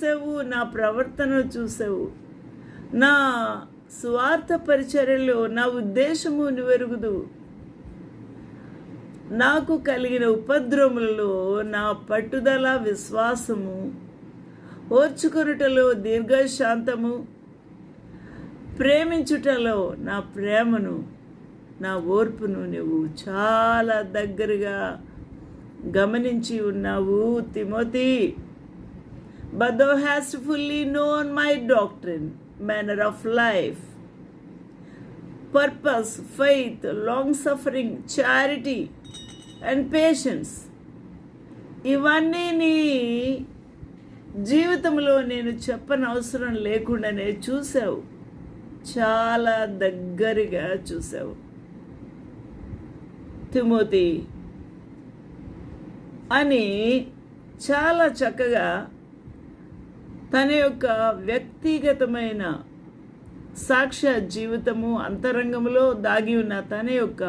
చూసావు నా ప్రవర్తన చూసావు. నా స్వార్థ పరిచర్యలో నా ఉద్దేశము నువ్వెరుగుదు నాకు కలిగిన ఉపద్రవములలో నా పట్టుదల విశ్వాసము ఓర్చుకొనుటలో దీర్ఘశాంతము ప్రేమించుటలో నా ప్రేమను నా ఓర్పును నువ్వు చాలా దగ్గరగా గమనించి ఉన్నావు Timothy. But thou hast fully known my doctrine, manner of life, purpose, faith, long suffering, charity, and patience. ఇవన్నీ నీ జీవితంలో నేను చెప్పనవసరం లేకుండానే చూసావు చాలా దగ్గరగా చూసావు తిమోతి అని చాలా చక్కగా తన యొక్క వ్యక్తిగతమైన సాక్ష్య జీవితము అంతరంగంలో దాగి ఉన్న తన యొక్క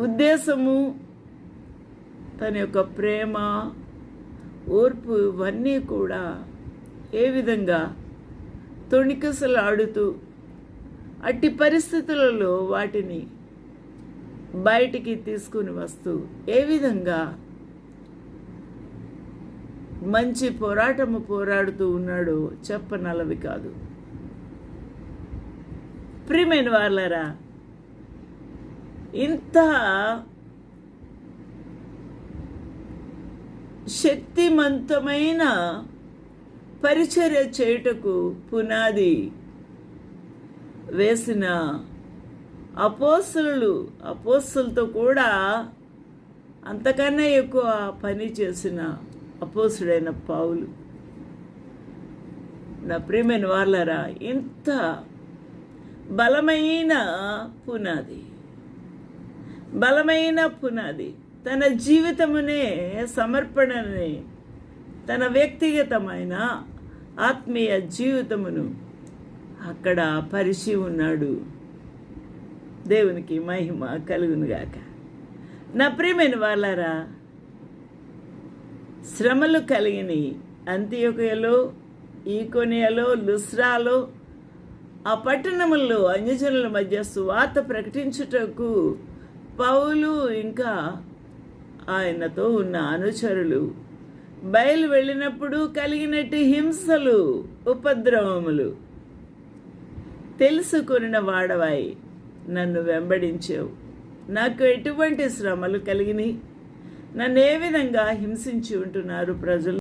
ఉద్దేశము తన యొక్క ప్రేమ ఓర్పు ఇవన్నీ కూడా ఏ విధంగా తొణికసలాడుతూ అట్టి పరిస్థితులలో వాటిని బయటికి తీసుకుని వస్తూ ఏ విధంగా మంచి పోరాటము పోరాడుతూ ఉన్నాడు చెప్పనలవి కాదు. ప్రియమైన వాళ్ళరా ఇంత శక్తిమంతమైన పరిచర్య చేయుటకు పునాది వేసిన అపోసలు అపోసలతో కూడా అంతకన్నా ఎక్కువ పని చేసిన అపోసుడైన పావులు. నా ప్రియమైన వాళ్ళరా ఇంత బలమైన పునాది బలమైన పునాది తన జీవితమునే సమర్పణని తన వ్యక్తిగతమైన ఆత్మీయ జీవితమును అక్కడ పరిచి ఉన్నాడు. దేవునికి మహిమ కలుగునుగాక. నా ప్రియమైన వాళ్ళారా శ్రమలు కలిగినవి అంత్యోకయలో ఈకొనియలో లుస్రాలో ఆ పట్టణముల్లో అన్యజనుల మధ్య సువార్త ప్రకటించుటకు పౌలు ఇంకా ఆయనతో ఉన్న అనుచరులు. బయలు వెళ్ళినప్పుడు కలిగినట్టు హింసలు ఉపద్రవములు తెలుసుకున్న వాడవాయి నన్ను వెంబడించావు. నాకు ఎటువంటి శ్రమలు కలిగినాయి? నన్ను ఏ విధంగా హింసించి ఉంటున్నారు ప్రజలు?